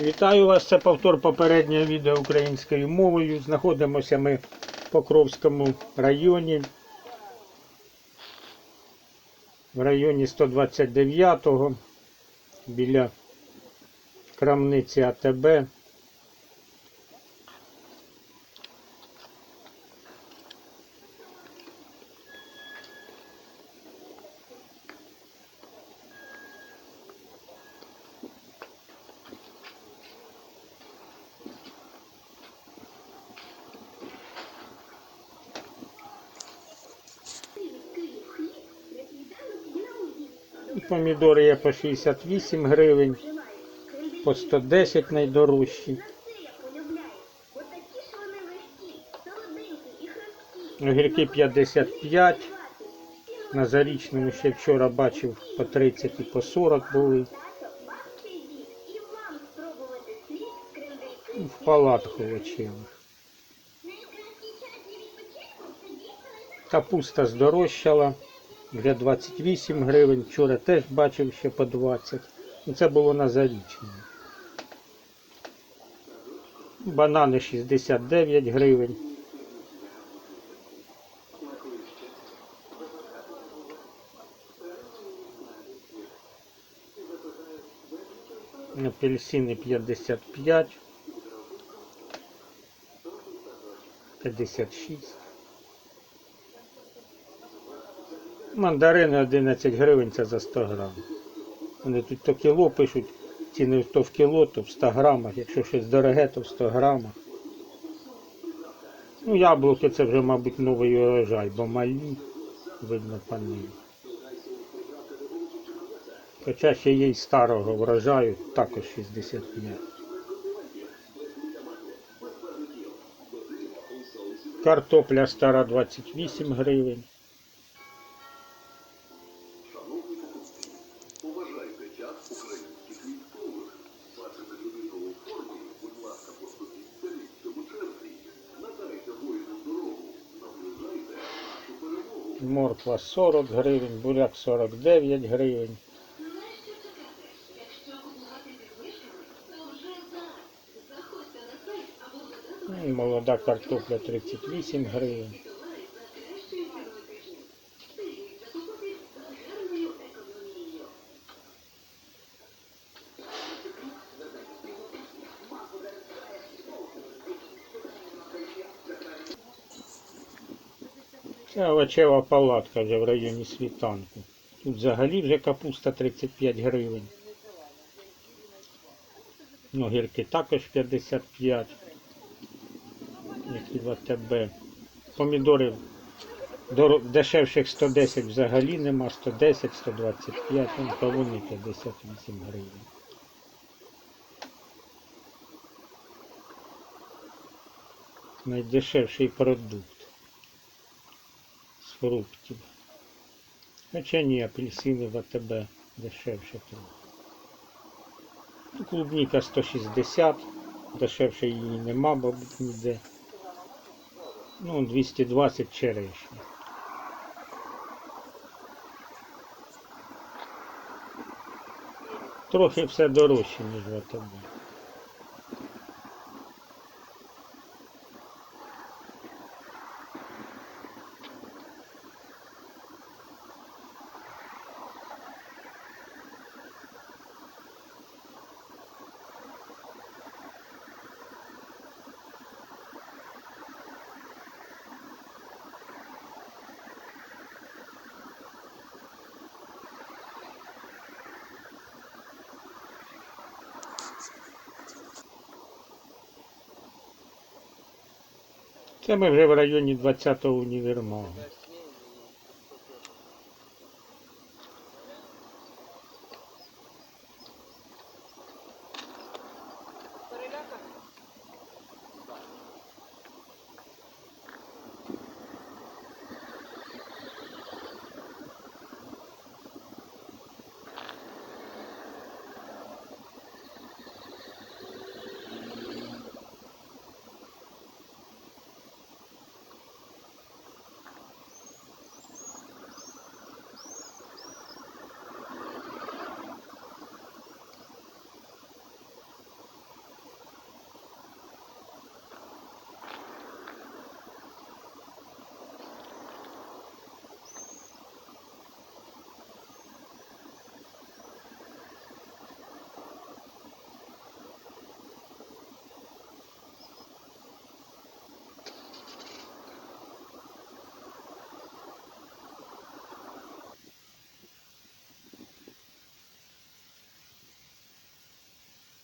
Вітаю вас, це повтор попереднього відео українською мовою. Знаходимося ми в Покровському районі. В районі 129-го біля крамниці АТБ. Помідори є по 68 гривень, по 110 найдорожчі. Огірки 55. На зарічному ще вчора бачив по 30 і по 40 були. В палатках овочевих. Капуста здорожчала. Вже 28 гривень. Вчора теж бачив ще по 20. Ну, Це було на зарічному. Банани 69 гривень. Апельсини 55. 56. Мандарини 11 гривень це за 100 грам. Вони тут то кіло пишуть, ціни то в кіло, то в 100 грамах. Якщо щось дороге, то в 100 грамах. Ну, яблуки це вже, мабуть, новий урожай, бо малі, видно по ним. Хоча ще є й старого врожаю, також 65. Картопля стара 28 гривень. Морква 40 гривень, буряк 49 гривень. Молода картопля 38 гривень. Це овочева палатка вже в районі світанку. Тут взагалі вже капуста 35 гривень. Ну, гірки також 55. Які в АТБ. Помідори дешевших 110 взагалі нема, 110, 125, ну, то вони 58 гривень. Найдешевший продукт фруктів. Хоча ні, апельсини в АТБ дешевше трохи. Ну, Клубніка 160, дешевше її нема, мабуть, ніде. Ну, 220 черешня. Трохи все дорожче, ніж в АТБ. Це ми вже в районі 20-го універмагу.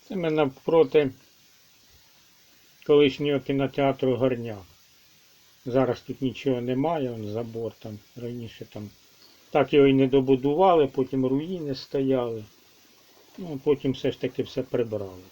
Це ми навпроти колишнього кінотеатру Горняк. Зараз тут нічого немає, он забор там раніше там. Так його і не добудували, потім руїни стояли. Ну, потім все ж таки все прибрали.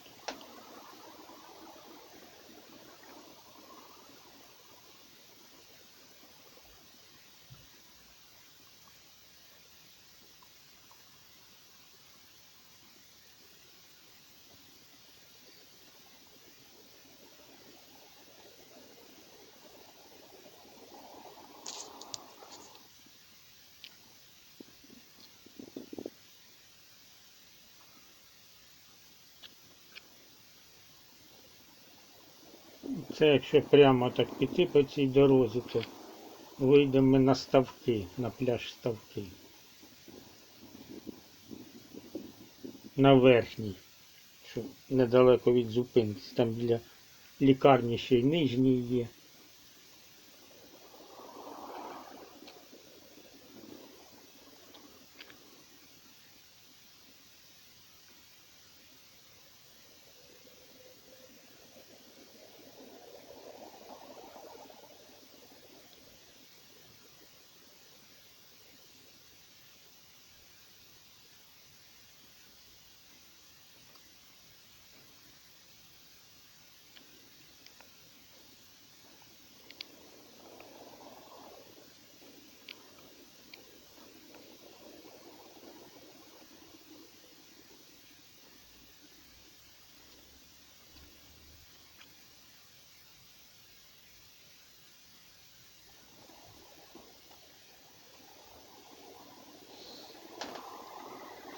Це якщо прямо так піти по цій дорозі, то вийдемо ми на ставки, на пляж ставки. На верхній, що недалеко від зупинки. Там біля лікарні ще й нижній є.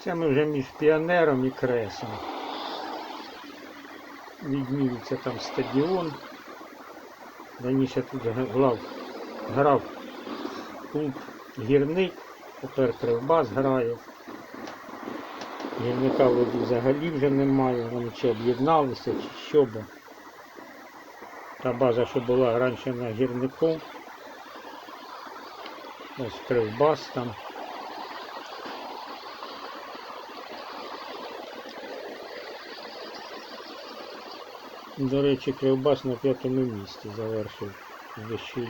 Це ми вже між піонером і кресом. Відміється там стадіон. Раніше тут грав, грав клуб гірник, тепер кривбас грає. Гірника вроді взагалі вже немає, вони чи об'єдналися, чи що, бо та база, що була раніше на гірнику. Ось кривбас там. До речі, Кривбас на п'ятому місці завершив лігу.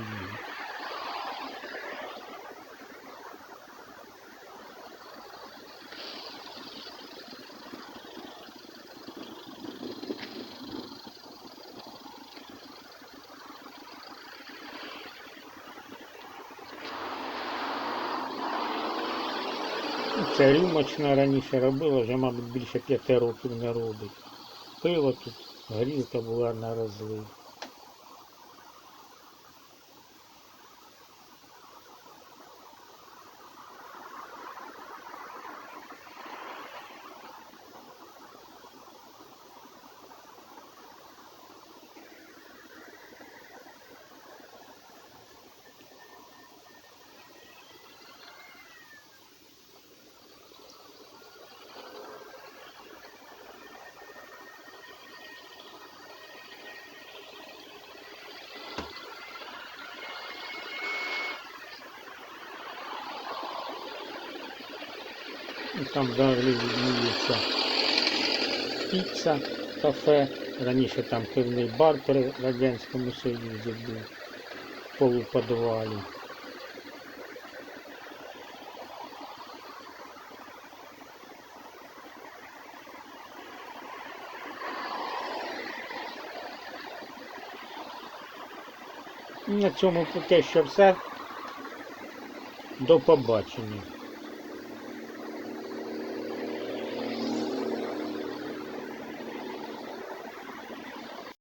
Це рюмочна раніше робила, вже, мабуть, більше п'яти років не робить. Пиво тут, горілка була на розлив. І Там далі відміється піца, кафе. Раніше там пивний бар при Радянському Союзі був в полуподвалі. На цьому поки що все. До побачення.